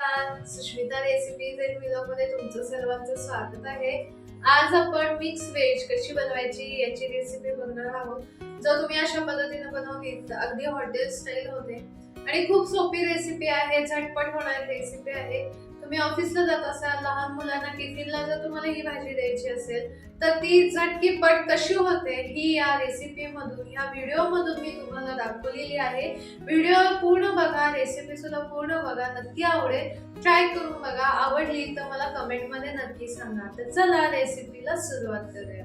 नमस्कार सुष्मिता रेसिपीज अँडमध्ये तुमचं सर्वांचं स्वागत आहे. आज आपण मिक्स व्हेज कशी बनवायची याची रेसिपी बघणार आहोत. जर तुम्ही अशा पद्धतीने बनवली तर अगदी हॉटेल स्टाईल होते आणि खूप सोपी रेसिपी आहे झटपट होणारी रेसिपी आहे. तुम्ही ऑफिसला जात असाल लहान मुलांना टिफिनला जर तुम्हाला ही भाजी द्यायची असेल तर ती झटकीपट कशी होते ही या रेसिपीमधून ह्या या मी तुम्हाला दाखवलेली आहे. व्हिडिओ पूर्ण बघा रेसिपी सुद्धा पूर्ण बघा नक्की आवडेल. ट्राय करून बघा आवडली तर मला कमेंटमध्ये नक्की सांगा. तर चला रेसिपीला सुरुवात करूया.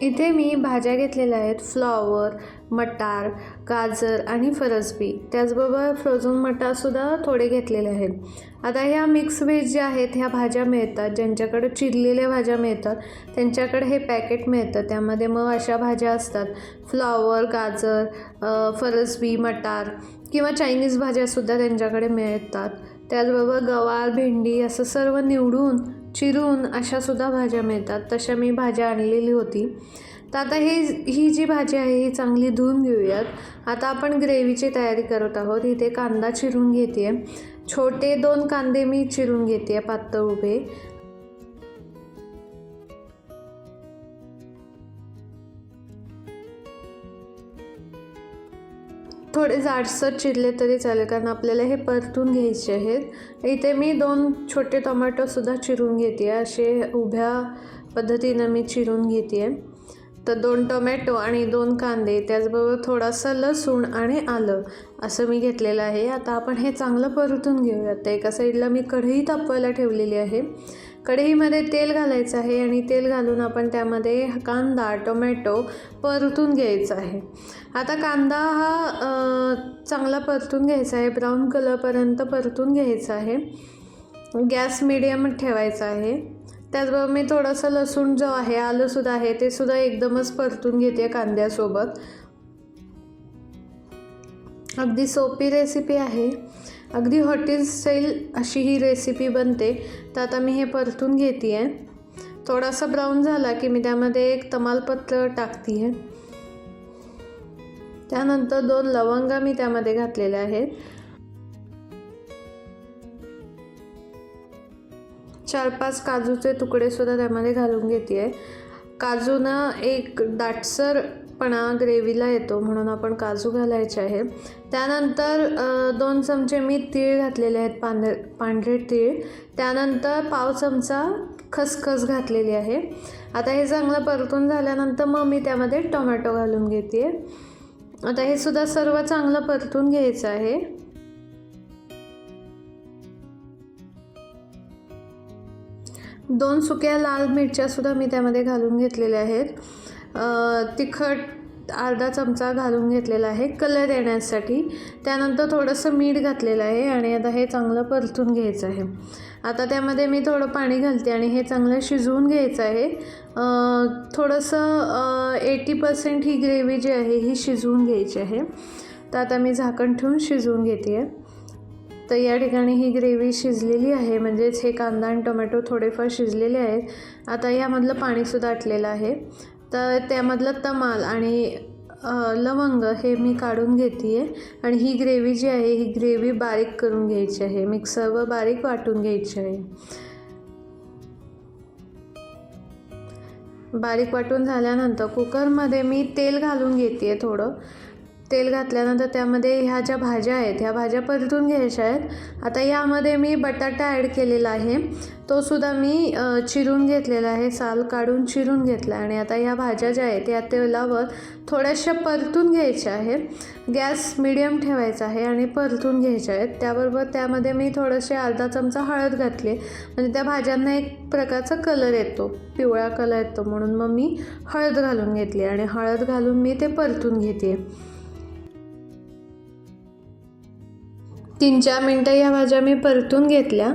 इथे मी भाज्या घेतलेल्या आहेत. फ्लॉवर मटार गाजर आणि फरसबी. त्याचबरोबर फ्रोझन मटारसुद्धा थोडे घेतलेले आहेत. आता ह्या मिक्स व्हेज ज्या आहेत ह्या भाज्या मिळतात. ज्यांच्याकडे चिरलेल्या भाज्या मिळतात त्यांच्याकडे हे पॅकेट मिळतं. त्यामध्ये मग अशा भाज्या असतात. फ्लॉवर गाजर फरसबी मटार किंवा चायनीज भाज्यासुद्धा त्यांच्याकडे मिळतात. त्याचबरोबर गवार भेंडी असं सर्व निवडून चिरून अशासुद्धा भाज्या मिळतात. तशा मी भाज्या आणलेली होती. तर आता हे ही जी भाजी आहे ही चांगली धुवून घेऊयात. आता आपण ग्रेव्हीची तयारी करत आहोत. इथे कांदा चिरून घेते छोटे दोन कांदे मी चिरून घेते पातळ उभे. थोडे जाडसर चिरले तरी चालेल कारण आपल्याला हे परतून घ्यायचे आहेत. इथे मी दोन छोटे टोमॅटोसुद्धा चिरून घेते असे उभ्या पद्धतीनं मी चिरून घेते आहे तर दोन टोमॅटो आणि दोन कांदे त्याचबरोबर थोडासा लसूण आणि आलं असं मी घेतलेलं आहे. आता आपण हे चांगलं परतून घेऊयात. तर एका साईडला मी कढई तापवायला ठेवलेली आहे. कढईमध्ये तेल घालायचं आहे आणि तेल घालून आपण त्यामध्ये कांदा टोमॅटो परतून घ्यायचा आहे. आता कांदा हा चांगला परतून घ्यायचा आहे ब्राऊन कलरपर्यंत परतून घ्यायचा आहे. गॅस मिडियम ठेवायचा आहे. त्याचबरोबर मी थोडंसं लसूण जो आहे आलंसुद्धा आहे ते सुद्धा एकदमच परतून घेते कांद्यासोबत. अगदी सोपी रेसिपी आहे. अगदी हॉटेल स्टाईल अशी ही रेसिपी बनते. तर आता मी हे परतून घेते आहे थोडासा ब्राऊन झाला की मी त्यामध्ये एक तमालपत्र टाकते आहे त्यानंतर दोन लवंगा मी त्यामध्ये घातलेल्या आहेत. चार पाच काजूचे तुकडे सुद्धा त्यामध्ये घालून घेते आहे काजूनं एक दाटसर पणा ग्रेव्हीला येतो म्हणून आपण काजू घालायचे आहे. त्यानंतर दोन चमचे मी तीळ घातलेले आहेत पांढरे पांढरे तीळ. त्यानंतर पाव चमचा खसखस घातलेली आहे. आता हे चांगलं परतून झाल्यानंतर मग मी त्यामध्ये टोमॅटो घालून घेते. आता हे सुद्धा सर्व चांगलं परतून घ्यायचं आहे. दोन सुक्या लाल मिरच्यासुद्धा मी त्यामध्ये घालून घेतलेल्या आहेत. तिखट अर्धा चमचा घालून घेतलेला आहे कलर येण्यासाठी. त्यानंतर थोडंसं मीठ घातलेलं आहे आणि आता हे चांगलं परतून घ्यायचं आहे. आता त्यामध्ये मी थोडं पाणी घालते आणि हे चांगलं शिजवून घ्यायचं आहे. थोडंसं एटी पर्सेंट ही ग्रेव्ही जी आहे ही शिजवून घ्यायची आहे. तर आता मी झाकण ठेवून शिजवून घेते. आहे तर या ठिकाणी ही ग्रेव्ही शिजलेली आहे म्हणजेच हे कांदा आणि टोमॅटो थोडेफार शिजलेले आहेत. आता यामधलं पाणीसुद्धा आटलेलं आहे. तर त्यामधलं तमाल आणि लवंग हे मी काढून घेते आहे आणि ही ग्रेव्ही जी आहे ही ग्रेव्ही बारीक करून घ्यायची आहे. मिक्सरवर बारीक वाटून घ्यायची आहे. बारीक वाटून झाल्यानंतर कुकरमध्ये मी तेल घालून घेते आहे थोडं. तेल घातल्यानंतर त्यामध्ये ह्या ज्या भाज्या आहेत ह्या भाज्या परतून घ्यायच्या आहेत. आता यामध्ये मी बटाटा ॲड केलेला आहे. तो सुद्धा मी चिरून घेतलेला आहे. साल काढून चिरून घेतला आणि आता ह्या भाज्या ज्या आहेत या तेलावर थोड्याशा परतून घ्यायच्या आहेत. गॅस मिडियम ठेवायचा आहे आणि परतून घ्यायच्या आहेत. त्याबरोबर त्यामध्ये मी थोडंसे अर्धा चमचा हळद घातली. म्हणजे त्या भाज्यांना एक प्रकारचा कलर येतो. पिवळा कलर येतो म्हणून मग मी हळद घालून घेतली. आणि हळद घालून मी ते परतून घेते. तीन चार मिनटं ह्या भाज्या मी परतून घेतल्या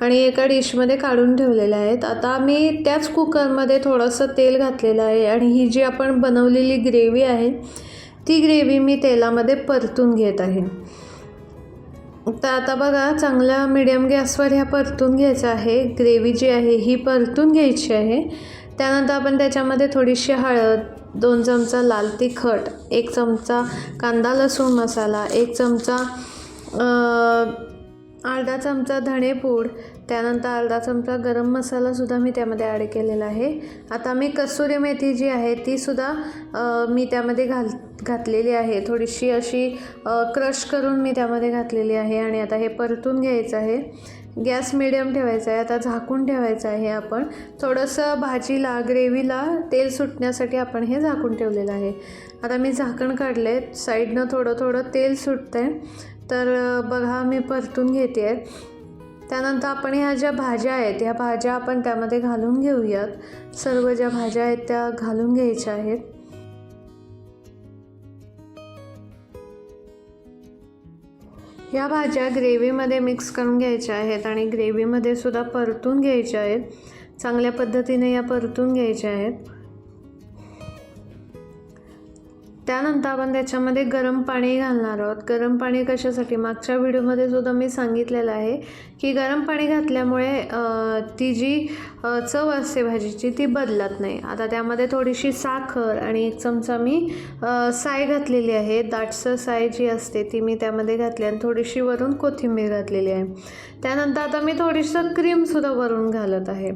आणि एका डिशमध्ये काढून ठेवलेल्या आहेत. आता मी त्याच कुकरमध्ये थोडंसं तेल घातलेलं आहे आणि ही जी आपण बनवलेली ग्रेव्ही आहे ती ग्रेव्ही मी तेलामध्ये परतून घेत आहे. तर आता बघा चांगल्या मिडियम गॅसवर ह्या परतून घ्यायचं आहे. ग्रेव्ही जी आहे ही परतून घ्यायची आहे. त्यानंतर आपण त्याच्यामध्ये थोडीशी हळद दोन चमचा लाल तिखट एक चमचा कांदा लसूण मसाला एक चमचा अर्धा चमचा धणेपूड त्यानंतर अर्धा चमचा गरम मसालासुद्धा मी त्यामध्ये ॲड केलेला आहे. आता मी कसुरी मेथी जी आहे तीसुद्धा मी त्यामध्ये घाल घातलेली आहे. थोडीशी अशी क्रश करून मी त्यामध्ये घातलेली आहे आणि आता हे परतून घ्यायचं आहे. गॅस मिडियम ठेवायचा आहे. आता झाकून ठेवायचं आहे आपण. थोडंसं भाजीला ग्रेव्हीला तेल सुटण्यासाठी आपण हे झाकून ठेवलेलं आहे. आता मी झाकण काढलं आहे साईडनं थोडं थोडं तेल सुटतं आहे तर बघा मी परतून घेते. आहे त्यानंतर आपण ह्या ज्या भाज्या आहेत ह्या भाज्या आपण त्यामध्ये घालून घेऊयात. सर्व ज्या भाज्या आहेत त्या घालून घ्यायच्या आहेत. ह्या भाज्या ग्रेव्हीमध्ये मिक्स करून घ्यायच्या आहेत आणि ग्रेव्हीमध्ये सुद्धा परतून घ्यायच्या आहेत. चांगल्या पद्धतीने या परतून घ्यायच्या आहेत. त्यानंतर आपण त्याच्यामध्ये गरम पाणी घालणार आहोत. गरम पाणी कशासाठी? मागच्या व्हिडिओमध्ये सुद्धा मी सांगितलेलं आहे की गरम पाणी घातल्यामुळे ती जी चव असते भाजीची ती बदलत नाही. आता त्यामध्ये थोडीशी साखर आणि एक चमचा मी साय घातलेली आहे. दाटसर साय जी असते ती मी त्यामध्ये घातली आणि थोडीशी वरून कोथिंबीर घातलेली आहे. त्यानंतर आता मी थोडीसं क्रीमसुद्धा वरून घालत आहे.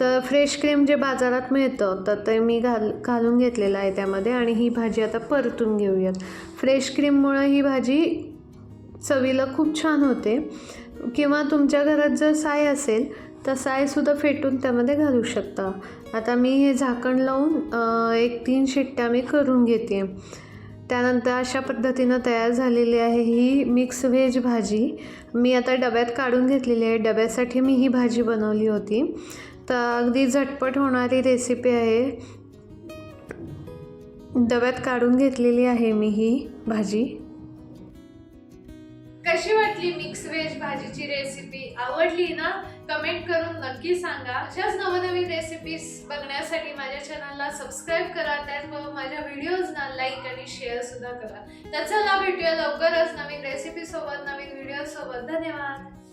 तर फ्रेश क्रीम जे बाजारात मिळतं तर ते मी घाल घालून घेतलेलं आहे त्यामध्ये आणि ही भाजी आता परतून घेऊयात. फ्रेश क्रीममुळं ही भाजी चवीला खूप छान होते. किंवा तुमच्या घरात जर साय असेल तर सायसुद्धा फेटून त्यामध्ये घालू शकता. आता मी हे झाकण लावून एक तीन शिट्ट्या मी करून घेते. त्यानंतर अशा पद्धतीनं तयार झालेली आहे ही मिक्स व्हेज भाजी. मी आता डब्यात काढून घेतलेली आहे. डब्यासाठी मी ही भाजी बनवली होती. तर अगदी झटपट होणारी रेसिपी आहे. डब्यात काढून घेतलेली आहे मी ही भाजी. कशी वाटली मिक्स व्हेज भाजीची रेसिपी आवडली ना? कमेंट करून नक्की सांगा. अशाच नवनवीन रेसिपीज बघण्यासाठी माझ्या चॅनलला सबस्क्राईब करा. त्याचबरोबर माझ्या व्हिडिओजना लाईक आणि शेअर सुद्धा करा. तर चला भेटूया लवकरच नवीन रेसिपी सोबत नवीन व्हिडिओ सोबत. धन्यवाद.